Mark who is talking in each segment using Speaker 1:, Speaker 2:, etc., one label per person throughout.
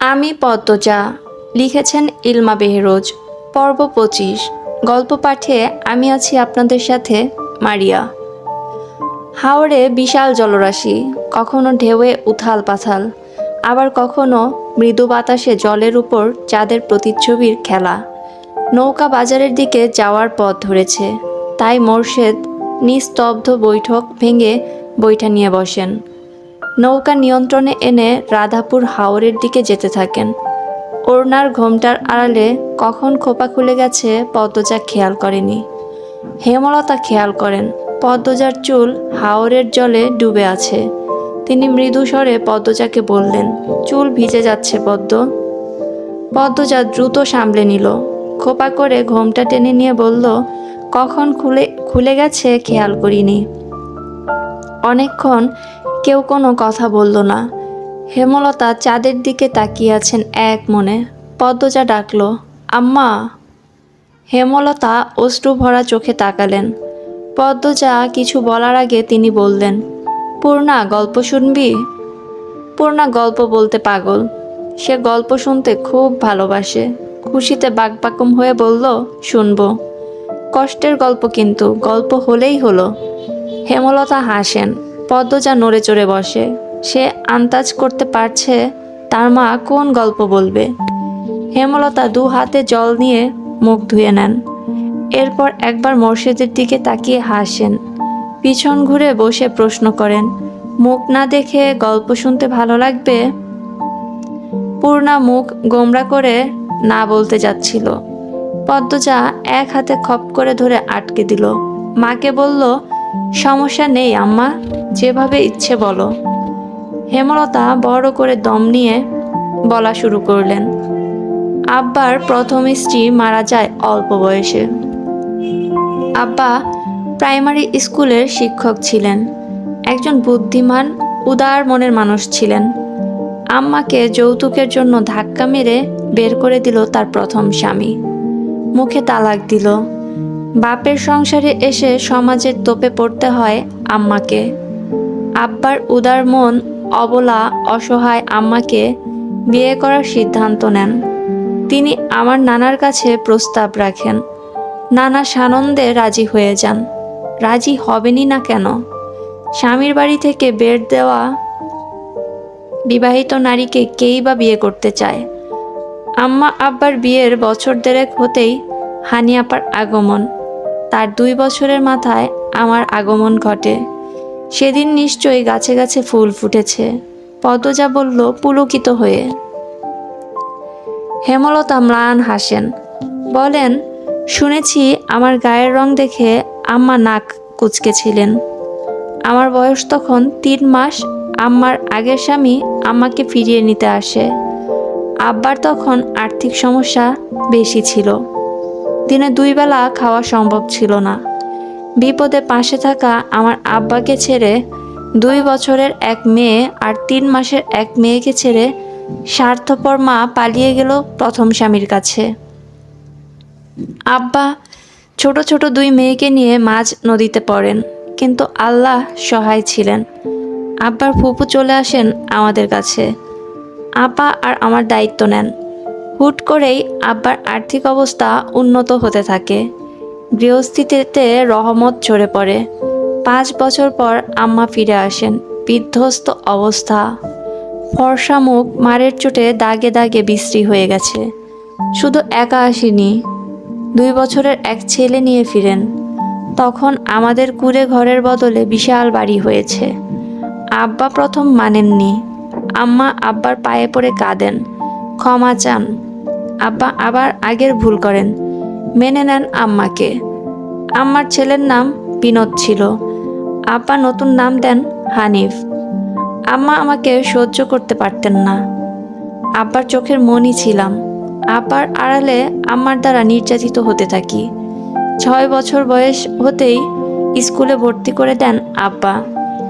Speaker 1: আমি পদ্মজা লিখেছেন ইলমা বেহরোজ, পর্ব পঁচিশ। গল্প পাঠে আমি আছি আপনাদের সাথে, মারিয়া। হাওড়ে বিশাল জলরাশি, কখনো ঢেউয়ে উথাল পাথাল, আবার কখনো মৃদু বাতাসে জলের উপর চাঁদের প্রতিচ্ছবির খেলা। নৌকা বাজারের দিকে যাওয়ার পথ ধরেছে, তাই মোর্শেদ নিস্তব্ধ বৈঠক ভেঙে বৈঠা নিয়ে বসেন। নৌকা নিয়ন্ত্রণে এনে রাধাপুর হাওরের দিকে যেতে থাকেন। ওড়নার ঘোমটার আড়ালে কখন খোপা খুলে গেছে পদ্মজা খেয়াল করেনি। হেমলতা খেয়াল করেন, পদ্মজার চুল হাওরের জলে ডুবে আছে। তিনি মৃদু স্বরে পদ্মজাকে বললেন, চুল ভিজে যাচ্ছে পদ্ম। পদ্মজা দ্রুত সামলে নিল, খোপা করে ঘোমটা টেনে নিয়ে বলল, কখন খুলে খুলে গেছে খেয়াল করিনি। অনেকক্ষণ কেউ কোনো কথা বলল না। হেমলতা চাঁদের দিকে তাকিয়ে আছেন এক মনে। পদ্মজা ডাকল, আম্মা। হেমলতা অশ্রু ভরা চোখে তাকালেন। পদ্মজা কিছু বলার আগে তিনি বললেন, পূর্ণা, গল্প শুনবি? পূর্ণা গল্প বলতে পাগল। সে গল্প শুনতে খুব ভালোবাসে। খুশিতে বাকবাকম হয়ে বলল, শুনব। কষ্টের গল্প কিন্তু, গল্প হলেই হলো। হেমলতা হাসেন। পদ্মজা নড়ে চড়ে বসে। সে আন্দাজ করতে পারছে তার মা কোন গল্প বলবে। হেমলতা দু হাতে জল নিয়ে মুখ ধুয়ে নেন। এরপর একবার মসজিদের দিকে তাকিয়ে হাসেন। পিছন ঘুরে বসে প্রশ্ন করেন, মুখ না দেখে গল্প শুনতে ভালো লাগবে? পূর্ণা মুখ গোমরা করে না বলতে যাচ্ছিল। পদ্মজা এক হাতে খপ করে ধরে আটকে দিল। মাকে বলল সমস্যা নেই, আম্মা। যেভাবে ইচ্ছে বলো। হেমলতা বড় করে দম নিয়ে বলা শুরু করলেন। আব্বার প্রথম স্ত্রী মারা যায় অল্প বয়সে। আব্বা প্রাইমারি স্কুলের শিক্ষক ছিলেন। একজন বুদ্ধিমান, উদার মনের মানুষ ছিলেন। আম্মাকে যৌতুকের জন্য ধাক্কা মেরে বের করে দিল তার প্রথম স্বামী। মুখে তালাক দিল। বাপের সংসারে এসে সমাজের তোপে পড়তে হয় আম্মাকে। আব্বার উদার মন অবলা, অসহায় আম্মাকে বিয়ে করার সিদ্ধান্ত নেন। তিনি আমার নানার কাছে প্রস্তাব রাখেন। নানা সানন্দে রাজি হয়ে যান। রাজি হবেনই না কেন? স্বামীর বাড়ি থেকে বের দেওয়া বিবাহিত নারীকে কেই বা বিয়ে করতে চায়? আম্মা আব্বার বিয়ের বছর দেড়েক হতেই হানিয়াপার আগমন। তার দুই বছরের মাথায় আমার আগমন ঘটে। সেদিন নিশ্চয়ই গাছে গাছে ফুল ফুটেছে। পদ্মজা বলল, পুলকিত হয়ে। হেমলতা ম্লান হাসেন, বলেন, শুনেছি আমার গায়ের রং দেখে আম্মা নাক কুচকেছিলেন। আমার বয়স তখন তিন মাস, আম্মার আগের স্বামী আম্মাকে ফিরিয়ে নিতে আসে। আব্বার তখন আর্থিক সমস্যা বেশি ছিল। দিনে দুই বেলা খাওয়া সম্ভব ছিল না। বিপদে পাশে থাকা আমার আব্বাকে ছেড়ে দুই বছরের এক মেয়ে আর তিন মাসের এক মেয়েকে ছেড়ে স্বার্থপর মা পালিয়ে গেল প্রথম স্বামীর কাছে। আব্বা ছোট ছোট দুই মেয়েকে নিয়ে মাঝ নদীতে পড়েন, কিন্তু আল্লাহ সহায় ছিলেন। আব্বার ফুপু চলে আসেন আমাদের কাছে। আপা আর আমার দায়িত্ব নেন। হুট করেই আব্বার আর্থিক অবস্থা উন্নত হতে থাকে। গৃহস্থিতিতে রহমত ঝরে পড়ে। পাঁচ বছর পর আম্মা ফিরে আসেন, বিধ্বস্ত অবস্থা। ফর্সা মুখ মারের চোটে দাগে দাগে বিশ্রী হয়ে গেছে। শুধু একা আসেনি, দুই বছরের এক ছেলে নিয়ে ফিরেন। তখন আমাদের কুড়ে ঘরের বদলে বিশাল বাড়ি হয়েছে। আব্বা প্রথম মানেননি, আম্মা আব্বার পায়ে পড়ে কাঁদেন, ক্ষমা চান। আব্বা আবার আগের ভুল করেন। মেনে নেন আম্মাকে। আম্মার ছেলের নাম বিনোদ ছিল। আব্বা নতুন নাম দেন হানিফ। আম্মা আমাকে সহ্য করতে পারতেন না। আব্বার চোখের মনই ছিলাম। আব্বার আড়ালে আম্মার দ্বারা নির্যাতিত হতে থাকি। ছয় বছর বয়স হতেই স্কুলে ভর্তি করে দেন আব্বা।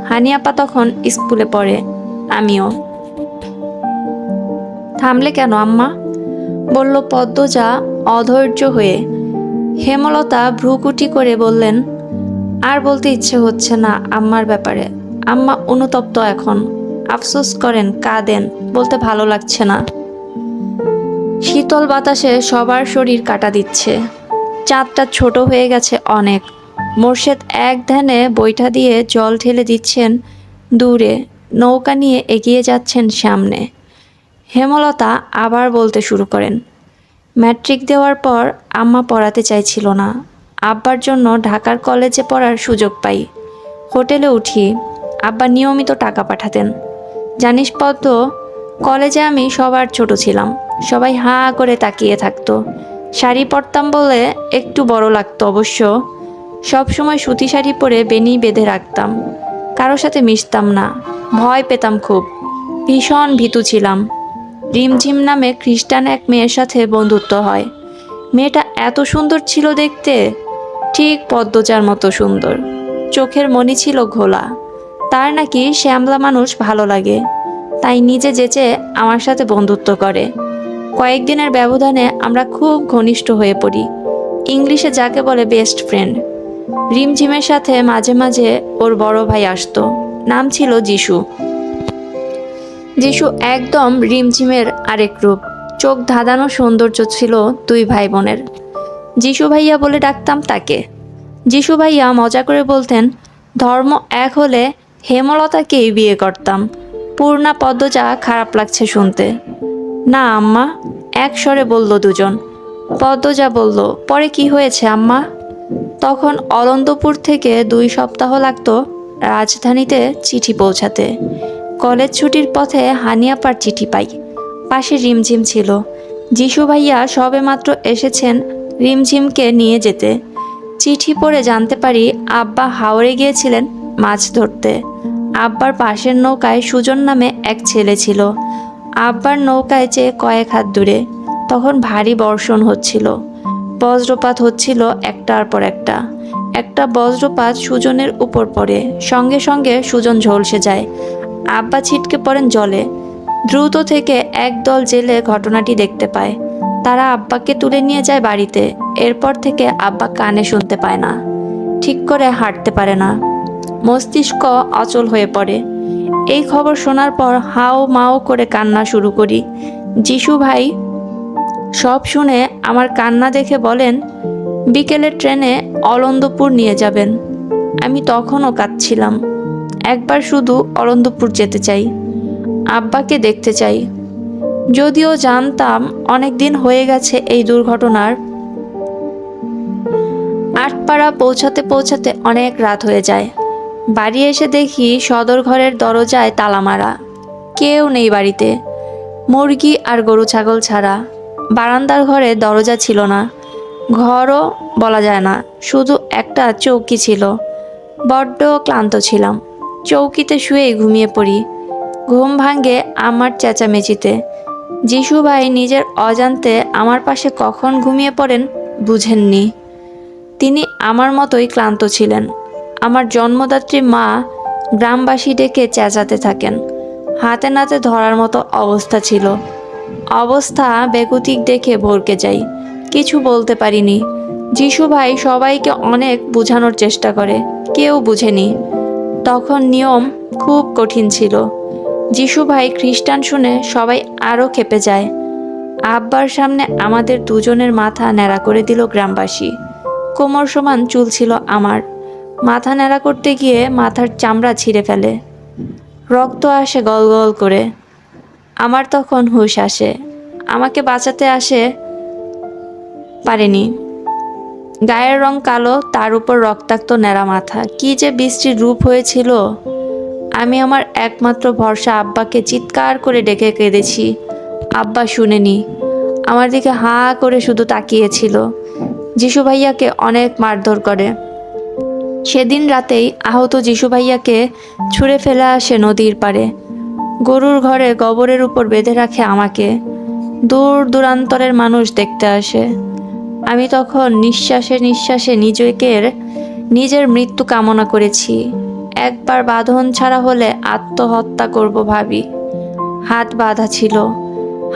Speaker 1: হানি আপা তখন স্কুলে পড়ে, আমিও। থামলে কেন আম্মা? বলল পদ্মজা অধৈর্য হয়ে। হেমলতা ভ্রুকুটি করে বললেন, আর বলতে ইচ্ছে হচ্ছে না আম্মার ব্যাপারে। আম্মা অনুতপ্ত এখন। আফসোস করেন, কাঁদেন, বলতে ভালো লাগছে না। শীতল বাতাসে সবার শরীর কাটা দিচ্ছে। চাঁদটা ছোট হয়ে গেছে অনেক। মোর্শেদ এক ধ্যানে বৈঠা দিয়ে জল ঢেলে দিচ্ছেন দূরে। নৌকা নিয়ে এগিয়ে যাচ্ছেন সামনে। হেমলতা আবার বলতে শুরু করেন, ম্যাট্রিক দেওয়ার পর আম্মা পড়াতে চাইছিল না। আব্বার জন্য ঢাকার কলেজে পড়ার সুযোগ পাই। হোটেলে উঠি, আব্বা নিয়মিত টাকা পাঠাতেন। জানিস পদ্ম, কলেজে আমি সবার ছোট ছিলাম। সবাই হাঁ করে তাকিয়ে থাকতো। শাড়ি পরতাম বলে একটু বড় লাগতো অবশ্য। সব সময় সুতি শাড়ি পরে বেনি বেঁধে রাখতাম। কারোর সাথে মিশতাম না। ভয় পেতাম খুব। ভীষণ ভীতু ছিলাম। রিমঝিম নামে খ্রিস্টান এক মেয়ের সাথে বন্ধুত্ব হয়। মেয়েটা এত সুন্দর ছিল দেখতে, ঠিক পদ্মচার মতো সুন্দর। চোখের মনি ছিল ঘোলা। তার নাকি শ্যামলা মানুষ ভালো লাগে। তাই নিজে যেচে আমার সাথে বন্ধুত্ব করে। কয়েকদিনের ব্যবধানে আমরা খুব ঘনিষ্ঠ হয়ে পড়ি। ইংলিশে যাকে বলে বেস্ট ফ্রেন্ড। রিমঝিমের সাথে মাঝে মাঝে ওর বড় ভাই আসতো। নাম ছিল যিশু। যিশু একদম রিমঝিমের আরেক রূপ। চোখ ধাঁধানো সৌন্দর্য ছিল দুই ভাই বোনের যিশু ভাইয়া বলে ডাকতাম তাকে। যিশু ভাইয়া মজা করে বলতেন, ধর্ম এক হলে হেমলতাকেই বিয়ে করতাম। পূর্ণা পদ্মজা খারাপ লাগছে শুনতে। না, আম্মা। এক স্বরে বলল দুজন। পদ্মজা বলল, পরে কি হয়েছে, আম্মা? তখন অলন্দপুর থেকে দুই সপ্তাহ লাগতো রাজধানীতে চিঠি পৌঁছাতে। কলেজ ছুটির পথে হানিয়াপার চিঠি পাই। পাশে রিমঝিম ছিল। যিশু ভাইয়া সবেমাত্র এসেছেন রিমঝিমকে নিয়ে যেতে। চিঠি পড়ে জানতে পারি আব্বা হাওড়ে গিয়েছিলেন মাছ ধরতে। আব্বার পাশের নৌকায় সুজন নামে এক ছেলে ছিল। আব্বার নৌকায় চেয়ে কয়েক হাত দূরে। তখন ভারী বর্ষণ হচ্ছিল। বজ্রপাত হচ্ছিল একটার পর একটা। একটা বজ্রপাত সুজনের উপর পড়ে। সঙ্গে সঙ্গে সুজন ঝলসে যায়। আব্বা ছিটকে পড়েন জলে। দ্রুত থেকে একদল জেলে ঘটনাটি দেখতে পায়। তারা আব্বাকে তুলে নিয়ে যায় বাড়িতে। এরপর থেকে আব্বা কানে শুনতে পায় না। ঠিক করে হাঁটতে পারে না। মস্তিষ্ক অচল হয়ে পড়ে। এই খবর শোনার পর হাও মাও করে কান্না শুরু করি। যিশু ভাই, সব শুনে আমার কান্না দেখে বলেন, বিকেলের ট্রেনে অলন্দপুর নিয়ে যাবেন। আমি তখনও কাঁদছিলাম। একবার শুধু অলন্দপুর যেতে চাই, আব্বাকে দেখতে চাই। যদিও জানতাম অনেক দিন হয়ে গেছে এই দুর্ঘটনার। আটপাড়া পৌঁছাতে পৌঁছাতে অনেক রাত হয়ে যায়। বাড়ি এসে দেখি সদর ঘরের দরজায় তালা মারা। কেউ নেই বাড়িতে। মুরগি আর গরু ছাগল ছাড়া। বারান্দার ঘরে দরজা ছিল না। ঘরও বলা যায় না, শুধু একটা চৌকি ছিল। বড্ড ক্লান্ত ছিলাম। চৌকিতে শুয়েই ঘুমিয়ে পড়ি। ঘুম ভাঙ্গে আমার চেঁচামেচিতে। যিশু ভাই নিজের অজান্তে আমার পাশে কখন ঘুমিয়ে পড়েন বুঝেননি। তিনি আমার মতোই ক্লান্ত ছিলেন। আমার জন্মদাত্রী মা গ্রামবাসী ডেকে চেঁচাতে থাকেন। হাতে নাতে ধরার মতো অবস্থা ছিল। অবস্থা বেকুতিক দেখে ভরকে যাই। কিছু বলতে পারিনি। যিশু ভাই সবাইকে অনেক বোঝানোর চেষ্টা করে। কেউ বুঝেনি। তখন নিয়ম খুব কঠিন ছিল। যিশু ভাই খ্রিস্টান শুনে সবাই আরও খেপে যায়। আব্বার সামনে আমাদের দুজনের মাথা ন্যাড়া করে দিল গ্রামবাসী। কোমর সমান চুল ছিল আমার। মাথা ন্যাড়া করতে গিয়ে মাথার চামড়া ছিঁড়ে ফেলে। রক্ত আসে গল গল করে। আমার তখন হুঁশ আসে। আমাকে বাঁচাতে আসে পারেনি। গায়ের রং কালো, তার উপর রক্তাক্ত ন্যাড়া মাথা। কি যে বৃষ্টির রূপ হয়েছিল। আমি আমার একমাত্র ভরসা আব্বাকে চিৎকার করে ডেকে কেঁদেছি। আব্বা শুনেনি। আমার দিকে হা করে শুধু তাকিয়েছিল। যিশু ভাইয়াকে অনেক মারধর করে। সেদিন রাতেই আহত যিশু ভাইয়াকে ছুঁড়ে ফেলে আসে নদীর পাড়ে। গরুর ঘরে গোবরের উপর বেঁধে রাখে আমাকে। দূর দূরান্তরের মানুষ দেখতে আসে। আমি তখন নিঃশ্বাসে নিঃশ্বাসে নিজেকের নিজের মৃত্যু কামনা করেছি। একবার বাঁধন ছাড়া হলে আত্মহত্যা করব ভাবি। হাত বাঁধা ছিল।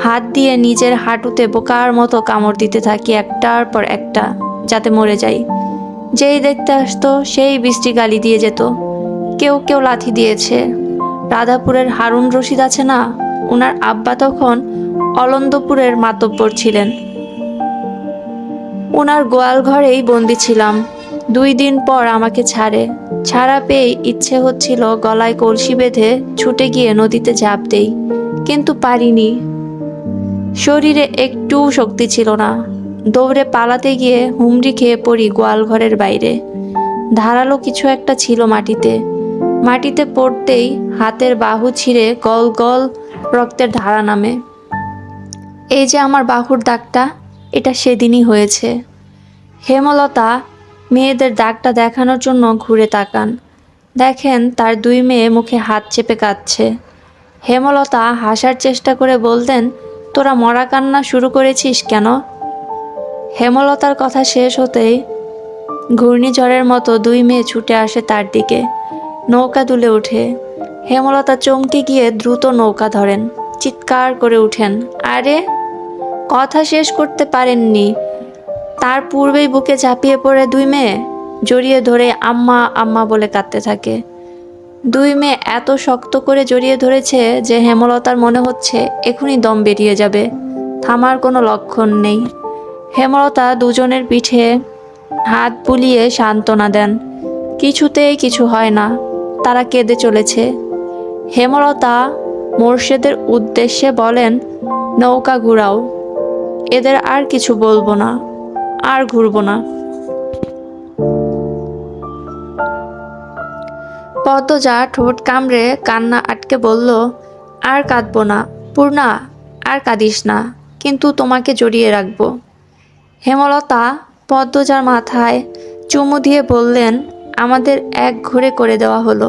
Speaker 1: হাত দিয়ে নিজের হাঁটুতে বোকার মতো কামড় দিতে থাকি একটার পর একটা, যাতে মরে যাই। যেই দেখতে আসতো, সেই বৃষ্টি গালি দিয়ে যেত। কেউ কেউ লাথি দিয়েছে। রাধাপুরের হারুন রশিদ আছে না? ওনার আব্বা তখন অলন্দপুরের মাতব্বর ছিলেন। ওনার গোয়াল ঘরেই বন্দি ছিলাম। দুই দিন পর আমাকে ছাড়ে। ছাড়া পেয়ে ইচ্ছে হচ্ছিল গলায় কলসি বেঁধে ছুটে গিয়ে নদীতে ঝাঁপ দেই, কিন্তু পারিনি। শরীরে একটুও শক্তি ছিল না। দৌড়ে পালাতে গিয়ে হুমড়ি খেয়ে পড়ি গোয়াল ঘরের বাইরে। ধারালো কিছু একটা ছিল মাটিতে। মাটিতে পড়তেই হাতের বাহু ছিঁড়ে গল গল রক্তের ধারা নামে। এই যে আমার বাহুর দাগটা এটা সেদিনই হয়েছে। হেমলতা মেয়েদের দাগটা দেখানোর জন্য ঘুরে তাকান। দেখেন তার দুই মেয়ে মুখে হাত চেপে কাঁদছে। হেমলতা হাসার চেষ্টা করে বলতেন, তোরা মরা কান্না শুরু করেছিস কেন? হেমলতার কথা শেষ হতেই ঘূর্ণিঝড়ের মতো দুই মেয়ে ছুটে আসে তার দিকে। নৌকা দুলে ওঠে। হেমলতা চমকে গিয়ে দ্রুত নৌকা ধরেন। চিৎকার করে উঠেন, আরে কথা শেষ করতে পারেননি। তার পূর্বেই বুকে ঝাঁপিয়ে পড়ে দুই মেয়ে, জড়িয়ে ধরে আম্মা আম্মা বলে কাঁদতে থাকে। দুই মেয়ে এত শক্ত করে জড়িয়ে ধরেছে যে হেমলতার মনে হচ্ছে এখনই দম বেরিয়ে যাবে। থামার কোনো লক্ষণ নেই। হেমলতা দুজনের পিঠে হাত বুলিয়ে সান্ত্বনা দেন, কিছুতেই কিছু হয় না, তারা কেঁদে চলেছে। হেমলতা মোর্শেদের উদ্দেশ্যে বলেন, নৌকা ঘুরাও। এদের আর কিছু বলব না, আর ঘুরবো না। পদ্মজা ঠোঁট কামড়ে কান্না আটকে বলল, আর কাঁদবো না, পূর্ণা, আর কাঁদিস না, কিন্তু তোমাকে জড়িয়ে রাখব। হেমলতা পদ্মজার মাথায় চুমু দিয়ে বললেন, আমাদের এক ঘুরে করে দেওয়া হলো।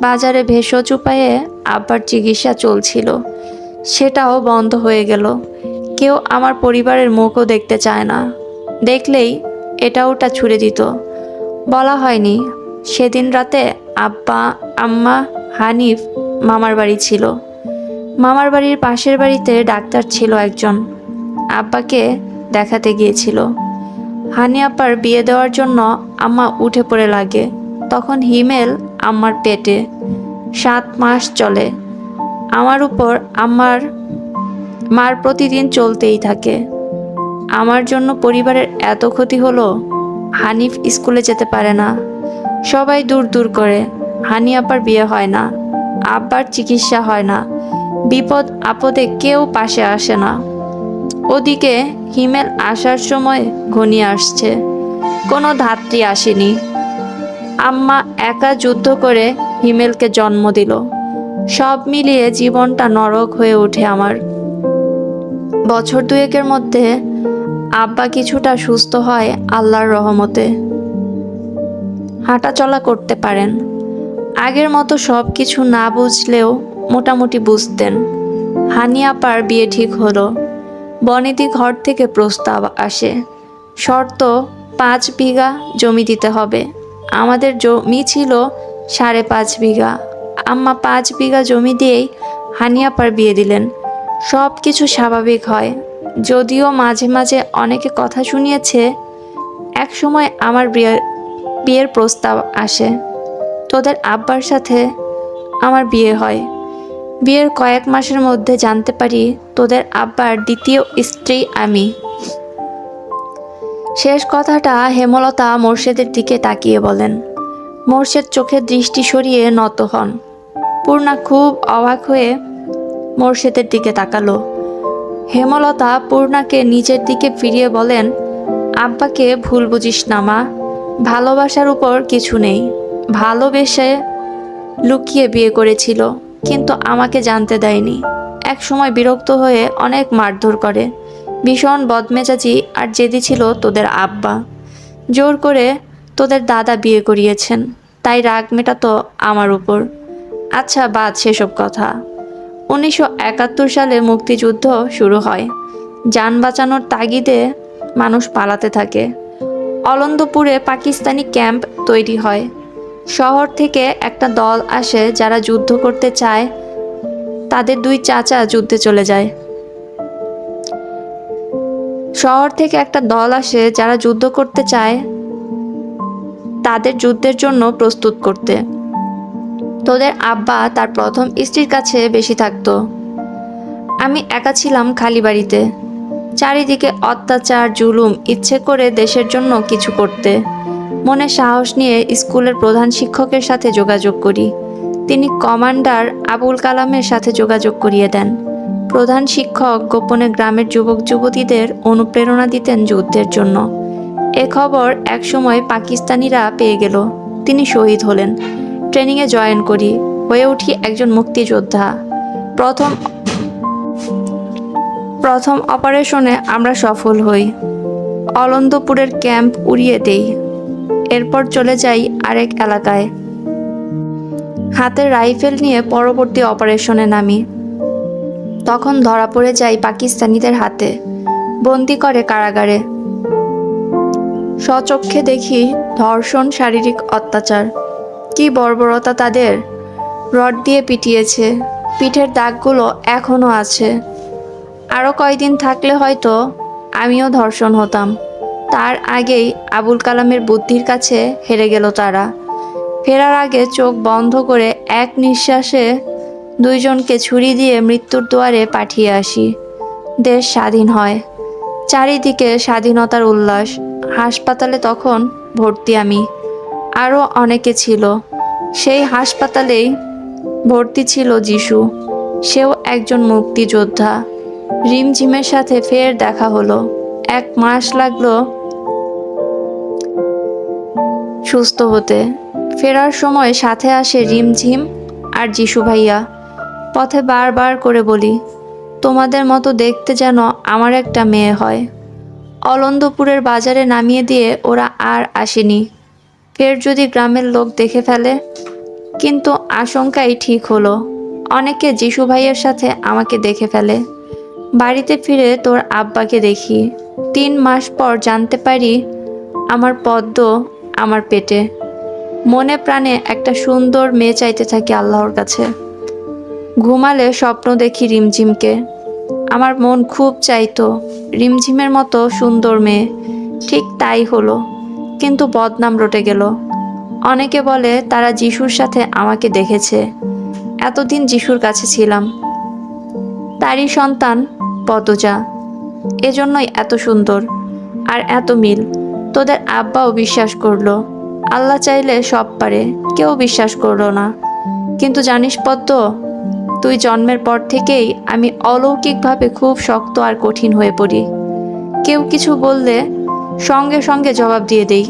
Speaker 1: বাজারে ভেষজ উপায়ে আব্বার চিকিৎসা চলছিল। সেটাও বন্ধ হয়ে গেল। কেউ আমার পরিবারের মুখও দেখতে চায় না। দেখলেই এটা ওটা ছুড়ে দিত। বলা হয়নি, সেদিন রাতে আব্বা, আম্মা, হানিফ মামার বাড়ি ছিল। মামার বাড়ির পাশের বাড়িতে ডাক্তার ছিল একজন। আব্বাকে দেখাতে গিয়েছিল। হানি আব্বার বিয়ে দেওয়ার জন্য আম্মা উঠে পড়ে লাগে। তখন হিমেল আম্মার পেটে। সাত মাস চলে। আমার উপর আম্মার মার প্রতিদিন চলতেই থাকে। আমার জন্য পরিবারের এত ক্ষতি হলো, হানিফ স্কুলে যেতে পারে না। সবাই দূর দূর করে, হানি আব্বার বিয়ে হয় না, আব্বার চিকিৎসা হয় না, বিপদ আপদে কেউ পাশে আসে না। ওদিকে হিমেল আসার সময় ঘনিয়ে আসছে, কোনো ধাত্রী আসেনি। আম্মা একা যুদ্ধ করে হিমেলকে জন্ম দিল। সব মিলিয়ে জীবনটা নরক হয়ে ওঠে আমার। বছর দুয়েকের মধ্যে আব্বা কিছুটা সুস্থ হয় আল্লাহর রহমতে। হাঁটাচলা করতে পারেন। আগের মতো সব কিছু না বুঝলেও মোটামুটি বুঝতেন। হানি আপার বিয়ে ঠিক হলো। বনেদি ঘর থেকে প্রস্তাব আসে। শর্ত, পাঁচ বিঘা জমি দিতে হবে। আমাদের জমি ছিল সাড়ে পাঁচ বিঘা। আম্মা পাঁচ বিঘা জমি দিয়েই হানিয়াপার বিয়ে দিলেন। সব কিছু স্বাভাবিক হয়। যদিও মাঝে মাঝে অনেকে কথা শুনিয়েছে এক সময় আমার বিয়ের বিয়ের প্রস্তাব আসে। তোদের আব্বার সাথে আমার বিয়ে হয়। বিয়ের কয়েক মাসের মধ্যে জানতে পারি তোদের আব্বার দ্বিতীয় স্ত্রী আমি। শেষ কথাটা হেমলতা মোর্শেদের দিকে তাকিয়ে বলেন। মোর্শেদ চোখের দৃষ্টি সরিয়ে নত হন। পূর্ণা খুব অবাক হয়ে মোর্শেদের দিকে তাকালো। হেমলতা পূর্ণাকে নিজের দিকে ফিরিয়ে বলেন, আব্বাকে ভুল বুঝিস না, মা। ভালোবাসার উপর কিছু নেই। ভালোবেসে লুকিয়ে বিয়ে করেছিল, কিন্তু আমাকে জানতে দেয়নি। এক সময় বিরক্ত হয়ে অনেক মারধর করে। ভীষণ বদমেজাজি আর জেদি ছিল তোদের আব্বা। জোর করে তোদের দাদা বিয়ে করিয়েছেন, তাই রাগ মেটাতো আমার উপর। আচ্ছা বাদ সেসব কথা। উনিশশো একাত্তর সালে মুক্তিযুদ্ধ শুরু হয়। যান বাঁচানোর তাগিদে মানুষ পালাতে থাকে। অলন্দপুরে পাকিস্তানি ক্যাম্প তৈরি হয়। শহর থেকে একটা দল আসে যারা যুদ্ধ করতে চায়। তাদের দুই চাচা যুদ্ধে চলে যায়। শহর থেকে একটা দল আসে যারা যুদ্ধ করতে চায়। তাদের যুদ্ধের জন্য প্রস্তুত করতে। তোদের আব্বা তার প্রথম স্ত্রীর কাছে বেশি থাকতো। আমি একা ছিলাম খালি বাড়িতে। চারিদিকে অত্যাচার, জুলুম, ইচ্ছে করে দেশের জন্য কিছু করতে। মনে সাহস নিয়ে স্কুলের প্রধান শিক্ষকের সাথে যোগাযোগ করি। তিনি কমান্ডার আবুল কালামের সাথে যোগাযোগ করিয়ে দেন। প্রধান শিক্ষক গোপনে গ্রামের যুবক যুবতীদের অনুপ্রেরণা দিতেন যুদ্ধের জন্য। এ খবর একসময় পাকিস্তানিরা পেয়ে গেল। তিনি শহীদ হলেন। ট্রেনিংয়ে জয়েন করি, হয়ে উঠি একজন মুক্তিযোদ্ধা। প্রথম প্রথম অপারেশনে আমরা সফল হই। অলন্দপুরের ক্যাম্প উড়িয়ে দেই। এরপর চলে যাই আরেক এলাকায়। হাতে রাইফেল নিয়ে পরবর্তী অপারেশনে নামি। তখন ধরা পড়ে যাই পাকিস্তানিদের হাতে। বন্দি করে কারাগারে। স্বচক্ষে দেখি ধর্ষণ, শারীরিক অত্যাচার। কি বর্বরতা তাদের? রড দিয়ে পিটিয়েছে। পিঠের দাগগুলো এখনও আছে। আরও কয়দিন থাকলে হয়তো আমিও ধর্ষণ হতাম। তার আগেই আবুল কালামের বুদ্ধির কাছে হেরে গেল তারা। ফেরার আগে চোখ বন্ধ করে এক নিঃশ্বাসে দুইজনকে ছুরি দিয়ে মৃত্যুর দুয়ারে পাঠিয়ে আসি। দেশ স্বাধীন হয়। চারিদিকে স্বাধীনতার উল্লাস। হাসপাতালে তখন ভর্তি আমি। আরও অনেকে ছিল। সেই হাসপাতালেই ভর্তি ছিল যিশু। সেও একজন মুক্তিযোদ্ধা। রিমঝিমের সাথে ফের দেখা হলো। এক মাস লাগল সুস্থ হতে। ফেরার সময় সাথে আসে রিমঝিম আর যিশু ভাইয়া। পথে বারবার করে বলি, তোমাদের মতো দেখতে যেন আমার একটা মেয়ে হয়। অলন্দপুরের বাজারে নামিয়ে দিয়ে ওরা আর আসেনি। ফের যদি গ্রামের লোক দেখে ফেলে? কিন্তু আশঙ্কাই ঠিক হলো। অনেকে যিশু ভাইয়ের সাথে আমাকে দেখে ফেলে। বাড়িতে ফিরে তোর আব্বাকে দেখি। তিন মাস পর জানতে পারি আমার পদ্ম আমার পেটে। মনে প্রাণে একটা সুন্দর মেয়ে চাইতে থাকি আল্লাহর কাছে। ঘুমালে স্বপ্ন দেখি রিমঝিমকে। আমার মন খুব চাইতো। রিমঝিমের মতো সুন্দর মেয়ে। ঠিক তাই হলো। কিন্তু বদনাম রটে গেল। অনেকে বলে, তারা যিশুর সাথে আমাকে দেখেছে। এতদিন যিশুর কাছে ছিলাম। তারই সন্তান, পদজা। এজন্যই এত সুন্দর আর এত মিল। তোদের আব্বাও বিশ্বাস করল। আল্লাহ চাইলে সব পারে, কেউ বিশ্বাস করল না। কিন্তু জানিস পদ্ম, তুই জন্মের পর থেকেই আমি অলৌকিকভাবে খুব শক্ত আর কঠিন হয়ে পড়ি। কেউ কিছু বললে সঙ্গে সঙ্গে জবাব দিয়ে দেই।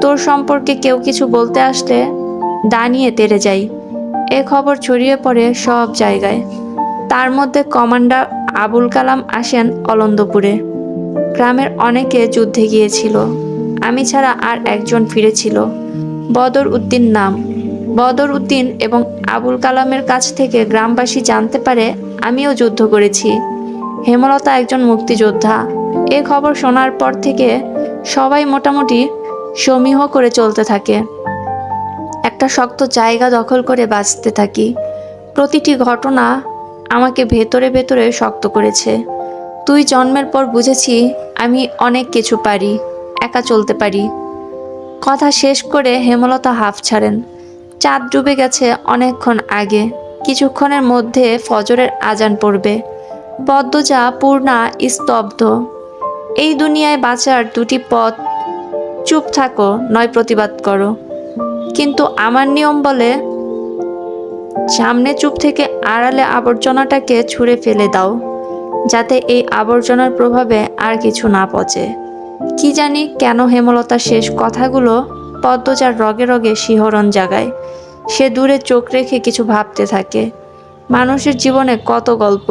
Speaker 1: তোর সম্পর্কে কেউ কিছু বলতে আসলে দাঁড়িয়ে তেড়ে যাই। এ খবর ছড়িয়ে পড়ে সব জায়গায়। তার মধ্যে কমান্ডার আবুল কালাম আসেন অলন্দপুরে। গ্রামের অনেকে যুদ্ধে গিয়েছিল। আমি ছাড়া আর একজন ফিরেছিল। বদর উদ্দিন নাম। বদর উদ্দিন এবং আবুল কালামের কাছ থেকে গ্রামবাসী জানতে পারে আমিও যুদ্ধ করেছি। হেমলতা একজন মুক্তিযোদ্ধা। এ খবর শোনার পর থেকে সবাই মোটামুটি সমীহ করে চলতে থাকে। একটা শক্ত জায়গা দখল করে বাঁচতে থাকি। প্রতিটি ঘটনা আমাকে ভেতরে ভেতরে শক্ত করেছে। তুই জন্মের পর বুঝেছি আমি অনেক কিছু পারি, একা চলতে পারি। কথা শেষ করে হেমলতা হাফ ছাড়েন। চাঁদ ডুবে গেছে অনেকক্ষণ আগে। কিছুক্ষণের মধ্যে ফজরের আজান পড়বে। পদ্মজা পূর্ণা স্তব্ধ। এই দুনিয়ায় বাঁচার দুটি পথ। চুপ থাকো, নয় প্রতিবাদ করো। কিন্তু আমার নিয়ম বলে, সামনে চুপ থেকে আড়ালে আবর্জনাটাকে ছুঁড়ে ফেলে দাও, যাতে এই আবর্জনার প্রভাবে আর কিছু না পচে। কি জানি কেন হেমলতার শেষ কথাগুলো পদ্মজার রগে রগে শিহরণ জাগায়। সে দূরে চোখ রেখে কিছু ভাবতে থাকে। মানুষের জীবনে কত গল্প,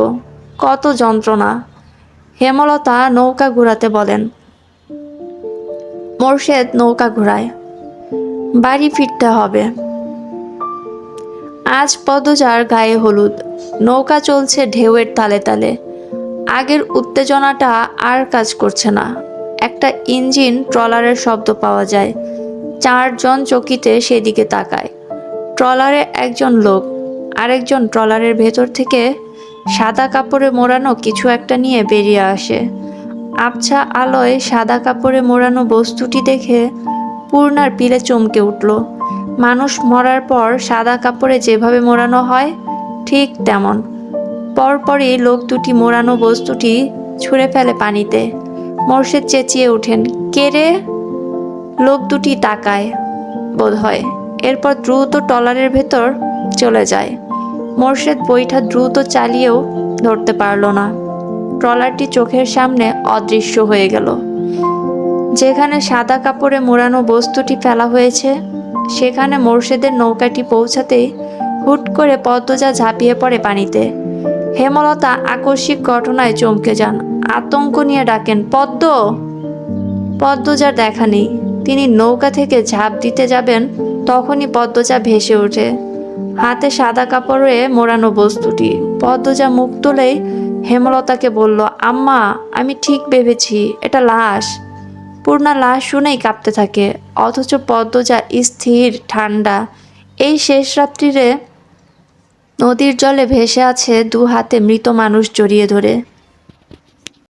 Speaker 1: কত যন্ত্রণা হেমলতা নৌকা ঘোরাতে বলেন। মোর্শেদ নৌকা ঘোরায়। বাড়ি ফিরতে হবে। আজ পদজার গায়ে হলুদ। নৌকা চলছে ঢেউয়ের তালে তালে। আগের উত্তেজনাটা আর কাজ করছে না। একটা ইঞ্জিন ট্রলারের শব্দ পাওয়া যায়। চারজন চকিতে সেদিকে তাকায়। ট্রলারে একজন লোক, আরেকজন ট্রলারের ভেতর থেকে সাদা কাপড়ে মোড়ানো কিছু একটা নিয়ে বেরিয়ে আসে। আবছা আলোয় সাদা কাপড়ে মোড়ানো বস্তুটি দেখে পূর্ণার পিলে চমকে উঠল। মানুষ মরার পর সাদা কাপড়ে যেভাবে মোড়ানো হয়, ঠিক তেমন। পরপরই লোক দুটি মোড়ানো বস্তুটি ছুঁড়ে ফেলে পানিতে। মোর্শেদ চেঁচিয়ে ওঠেন, কে রে? লোক দুটি তাকায় বোধ হয় এরপর দ্রুত টলারের ভেতর চলে যায়। মোর্শেদ বইটা দ্রুত চালিয়েও ধরতে পারল না। ট্রলারটি চোখের সামনে অদৃশ্য হয়ে গেল। যেখানে সাদা কাপড়ে মোড়ানো বস্তুটি ফেলা হয়েছে, সেখানে মোর্শেদের নৌকাটি পৌঁছাতেই হুট করে পদ্মজা ঝাঁপিয়ে পড়ে পানিতে। হেমলতা আকস্মিক ঘটনায় চমকে যান। আতঙ্ক নিয়ে ডাকেন, পদ্ম! পদ্মজার দেখা নেই। তিনি নৌকা থেকে ঝাঁপ দিতে যাবেন, তখনই পদ্মজা ভেসে ওঠে। হাতে সাদা কাপড়ে মোড়ানো বস্তুটি। পদ্মজা মুখ তুলেই হেমলতাকে বলল, আম্মা, আমি ঠিক ভেবেছি, এটা লাশ। পূর্ণা লাশ শুনেই কাঁপতে থাকে, অথচ পদ্মজা স্থির ঠান্ডা এই শেষ রাত্রিরে নদীর জলে ভেসে আছে দু হাতে মৃত মানুষ জড়িয়ে ধরে।